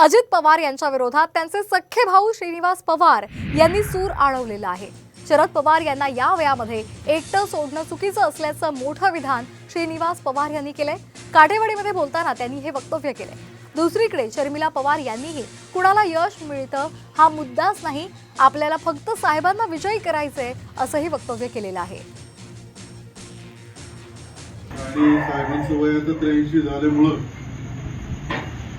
अजित पवार यांच्या विरोधात त्यांचे सख्खे भाऊ श्रीनिवास पवार यांनी सूर आळवलेला आहे. शरद पवार यांना या वयामध्ये एकटं सोडणं चुकीचं असल्याचं मोठं विधान श्रीनिवास पवार यांनी केलंय. काटेवाडीमध्ये बोलताना त्यांनी हे वक्तव्य केलंय. दुसरीकडे शर्मिला पवार यांनीही कुणाला यश मिळतं हा मुद्दाच नाही आपल्याला फक्त साहेबांना विजयी करायचंय असंही वक्तव्य केलेलं आहे. साहेबांचं वय आता त्र्याऐंशी झाल्यामुळं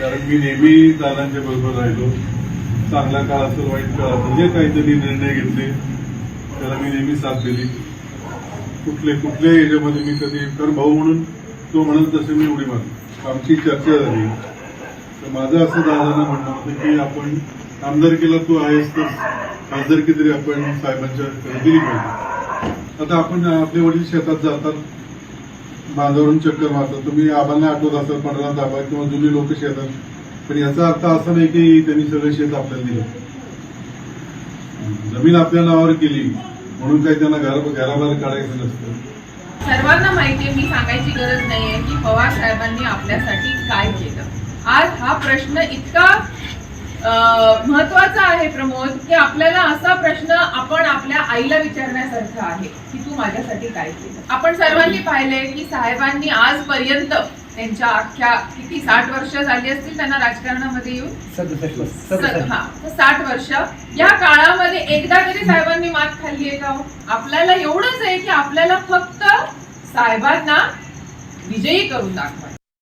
कारण मी नेहमी दादांच्या बरोबर राहिलो. चांगला काळ असेल वाईट काळ असेल जे काहीतरी निर्णय घेतले त्याला मी नेहमी साथ दिली. कुठले कुठल्याही याच्यामध्ये मी कधी कारण भाऊ म्हणून तो म्हणत तसे मी उडी मारली. आमची चर्चा झाली. तर माझं असं दादांना म्हणणं होतं की आपण आमदारकीला तू आहेस तर खासदारकी तरी आपण साहेबांच्या दिली पाहिजे. आता आपण आपले वडील शेतात जातात. बांधावरून चक्कर मारतात तुम्ही आबांना आठवत असाल पंधरा दाबा किंवा जुनी लोक शेतात. पण याचा अर्थ असा नाही की त्यांनी सगळं शेत आपल्याला दिलं. जमीन आपल्या नावावर केली म्हणून काही त्यांना घराबाहेर काढायचं नसतं. सर्वांना माहितीये मी सांगायची गरज नाहीये की पवार साहेबांनी आपल्यासाठी काय केलं. आज हा प्रश्न इतका महत्त्वाचा आहे प्रमोद की आपल्याला असा आईला विचारण्यासारखा आहे की तू माझ्यासाठी काय केलं? आपण सर्वांनी पाहिलंय की साहेबांनी आजपर्यंत त्यांच्या अख्ख्या किती साठ वर्ष झाली असतील त्यांना राजकारणामध्ये येऊन? हा साठ वर्ष. या काळामध्ये एकदा तरी साहेबांनी मात खाल्ली आहे का हो? आपल्याला एवढंच आहे की आपल्याला फक्त साहेबांना विजयी करून दाखवायचं